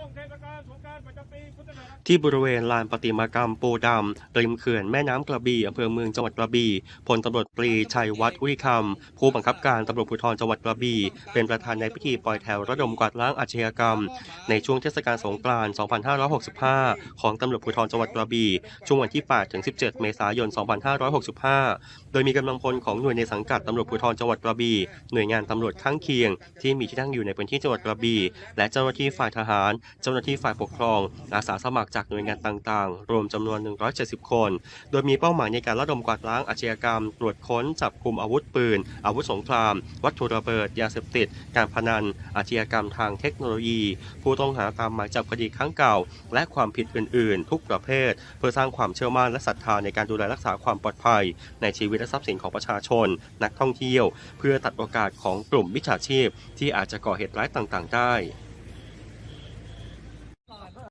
วงเทศกาลสงการประจำปีพุทธ ที่บริเวณลานประติมากรรมปูดำริมเขื่อนแม่น้ำกระบี่อำเภอเมืองจังหวัดกระบี่พลตำรวจตรีชัยวัฒน์อุริคำผู้บังคับการตำรวจภูธรจังหวัดกระบี่เป็นประธานในพิธีปล่อยแถวระดมกวาดล้างอาชญากรรม ในช่วงเทศกาลสงกรานต์ 2565 ของตำรวจภูธรจังหวัดกระบี่ช่วงวันที่ 8 ถึง 17 เมษายน 2565 โดยมีกำลังพลของหน่วยในสังกัดตำรวจภูธรจังหวัดกระบี่หน่วยงานตำรวจข้างเคียง ที่มีที่ตั้งอยู่ในพื้นที่จังหวัดกระบี่และเจ้าหน้าที่ฝ่ายทหาร เจ้าหน้าที่ฝ่ายปกครองอาสาสมัครจากหน่วยงานต่างๆ รวมจำนวน 170 คน โดยมีเป้าหมายในการระดมกวาดล้างอาชญากรรม ตรวจค้นจับกลุ่มอาวุธปืน อาวุธสงคราม วัตถุระเบิด ยาเสพติด การพนัน อาชญากรรมทางเทคโนโลยี ผู้ต้องหาตามหมายจับคดีครั้งเก่า และความผิดอื่นๆ ทุกประเภท เพื่อสร้างความเชื่อมั่นและศรัทธาในการดูแลรักษาความปลอดภัย ในชีวิตและทรัพย์สินของประชาชน นักท่องเที่ยว เพื่อตัดโอกาสของกลุ่มมิจฉาชีพ ที่อาจจะก่อเหตุร้ายต่างๆ ได้